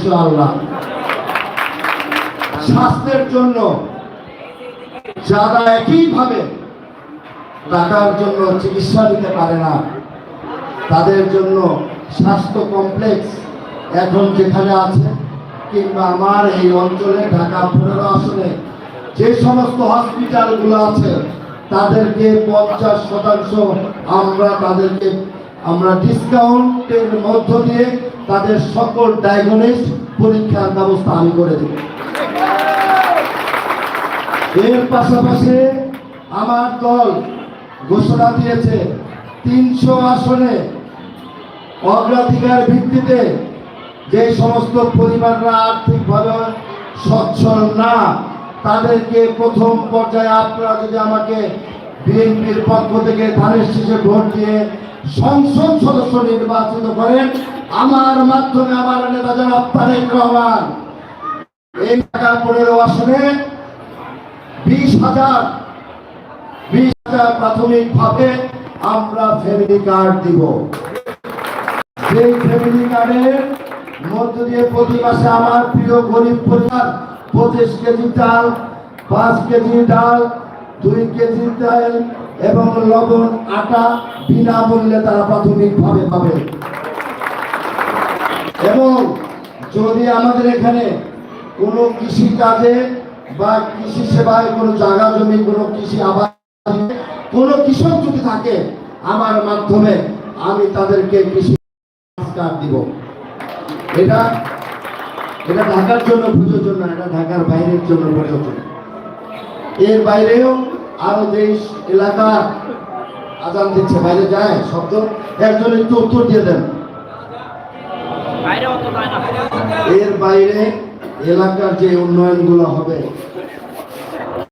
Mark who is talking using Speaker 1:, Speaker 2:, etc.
Speaker 1: ইনশাআল্লাহ। স্বাস্থ্যের জন্য যারা একইভাবে টাকার জন্য চিকিৎসা নিতে পারে না, তাদের জন্য স্বাস্থ্য কমপ্লেক্স এখন যেখানে আছে কিংবা আমার এই অঞ্চলে, ঢাকা পনেরো আসনে যে সমস্ত হসপিটালগুলো আছে, তাদেরকে পঞ্চাশ শতাংশ আমরা তাদেরকে, আমরা ডিসকাউন্টের মধ্য দিয়ে তাদের সকল ডায়াগনিস্ট পরীক্ষার ব্যবস্থা আমি করে দেব। এর পাশাপাশি আমার দল ঘোষণা দিয়েছে, তিনশো আসনে অগ্রাধিকার ভিত্তিতে যে সমস্ত পরিবাররা আর্থিকভাবে সচ্ছল না, তাদেরকে প্রথম পর্যায়ে আপনারা যদি আমাকে বিএনপির পক্ষ থেকে ধানের শীষে ভোট দিয়ে সংসদ সদস্য নির্বাচিত করেন আমার মাধ্যমে আমার নেতা জনাব তারেক রহমান। এই টাকা পনেরো আসনে বিশ হাজার বিশ হাজার প্রাথমিকভাবে আমরা ফ্যামিলি কার্ড দিব। সেই ফ্যামিলি কার্ডের মধ্য দিয়ে প্রতি মাসে আমার প্রিয় গরিব পরিবার পঁচিশ কেজি চাল, পাঁচ কেজি ডাল, দুই কেজি তেল এবং লবণ, আটা বিনামূল্যে তারা প্রাথমিকভাবে পাবে। এবং যদি আমাদের এখানে কোনো কৃষি কাজে বা কৃষি সেবায় কোনো জায়গা জমি, কোনো কৃষি আবাদ কোনো কৃষক যদি থাকে আমার মাধ্যমে, আমি তাদেরকে কৃষি কার্ড দিব। এটা এটা ঢাকার জন্য পুজোর জন্য এটা ঢাকার বাইরের জন্য প্রয়োজন এর বাইরেও আরও দেশ, এলাকা আজান দিচ্ছে, বাইরে যায়, শব্দ। একজন একটু উত্তর দিয়ে দেন। এর বাইরে এলাকার যে উন্নয়নগুলো হবে